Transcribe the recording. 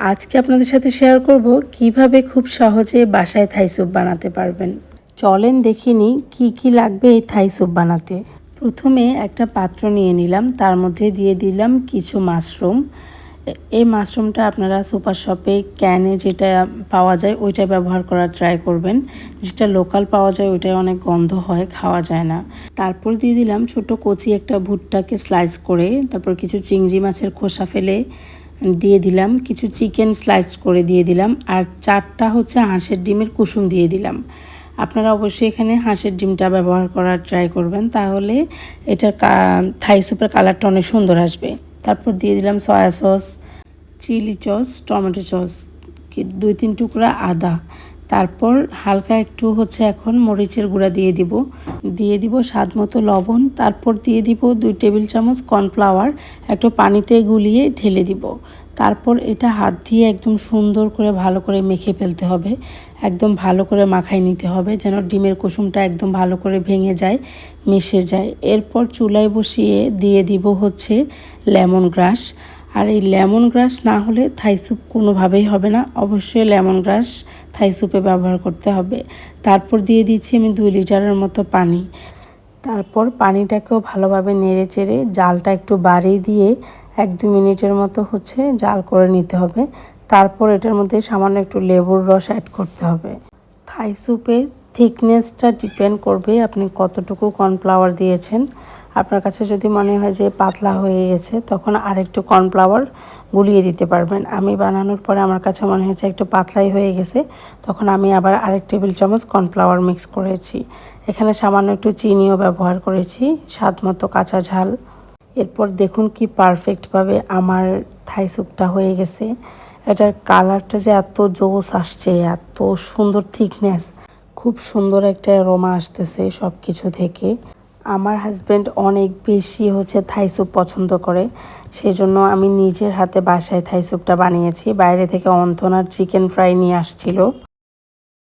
আজকে আপনাদের সাথে শেয়ার করব কীভাবে খুব সহজে বাসায় থাই স্যুপ বানাতে পারবেন। চলেন দেখিনি কি কি লাগবে এই থাই স্যুপ বানাতে। প্রথমে একটা পাত্র নিয়ে নিলাম, তার মধ্যে দিয়ে দিলাম কিছু মাশরুম। এই মাশরুমটা আপনারা সুপার শপে, ক্যানে যেটা পাওয়া যায় ওইটা ব্যবহার করার ট্রাই করবেন। যেটা লোকাল পাওয়া যায় ওইটাই অনেক গন্ধ হয়, খাওয়া যায় না। তারপর দিয়ে দিলাম ছোট কচি একটা ভুট্টাকে স্লাইস করে, তারপর কিছু চিংড়ি মাছের খোসা ফেলে দিয়ে দিলাম, কিছু চিকেন স্লাইস করে দিয়ে দিলাম, আর চারটা হচ্ছে হাঁসের ডিমের কুসুম দিয়ে দিলাম। আপনারা অবশ্যই এখানে হাঁসের ডিমটা ব্যবহার করার ট্রাই করবেন, তাহলে এটার থাই স্যুপের কালারটা অনেক সুন্দর আসবে। তারপর দিয়ে দিলাম soya sauce chilli sauce tomato sauce দুই, তিন টুকরা আদা। তারপর হালকা একটু হচ্ছে এখন মরিচের গুঁড়া দিয়ে দিব। দিয়ে দিব স্বাদ মতো লবণ। তারপর দিয়ে দিব দুই টেবিল চামচ কর্নফ্লাওয়ার। একটু পানিতে গুলিয়ে ঢেলে দিব। তারপর এটা হাত দিয়ে একদম সুন্দর করে ভালো করে মেখে ফেলতে হবে। একদম ভালো করে মাখাই নিতে হবে যেন ডিমের কুসুমটা একদম ভালো করে ভেঙে যায়, মিশে যায়। এরপর চুলায় বসিয়ে দিয়ে দিব হচ্ছে লেমন গ্রাস। আর এই লেমন গ্রাস না হলে থাই স্যুপ কোনোভাবেই হবে না। অবশ্যই লেমন গ্রাস থাই স্যুপে ব্যবহার করতে হবে। তারপর দিয়ে দিচ্ছি আমি দুই লিটারের মতো পানি। তারপর পানিটাকেও ভালোভাবে নেড়ে চেড়ে জালটা একটু বাড়িয়ে দিয়ে এক দু মিনিটের মতো হচ্ছে জাল করে নিতে হবে। তারপর এটার মধ্যে সামান্য একটু লেবুর রস অ্যাড করতে হবে। থাই স্যুপের থিকনেসটা ডিপেন্ড করবে আপনি কতটুকু কর্নফ্লাওয়ার দিয়েছেন। আপনার কাছে যদি মনে হয় যে পাতলা হয়ে গেছে, তখন আরেকটু কর্নফ্লাওয়ার গুলিয়ে দিতে পারবেন। আমি বানানোর পরে আমার কাছে মনে হয়েছে একটু পাতলাই হয়ে গেছে, তখন আমি আবার আরেক টেবিল চামচ কর্নফ্লাওয়ার মিক্স করেছি। এখানে সামান্য একটু চিনিও ব্যবহার করেছি স্বাদ মতো কাঁচা ঝাল। এরপর দেখুন কি পারফেক্টভাবে আমার থাই স্যুপটা হয়ে গেছে। এটার কালারটা যে এত জোস আসছে, এত সুন্দর থিকনেস খুব সুন্দর একটা রোমা আসতেছে সব কিছু থেকে। আমার হাজব্যান্ড অনেক বেশি হচ্ছে থাই স্যুপ পছন্দ করে সেই জন্য আমি নিজের হাতে বাসায় থাই স্যুপটা বানিয়েছি। বাইরে থেকে অন্তনার চিকেন ফ্রাই নিয়ে আসছিল।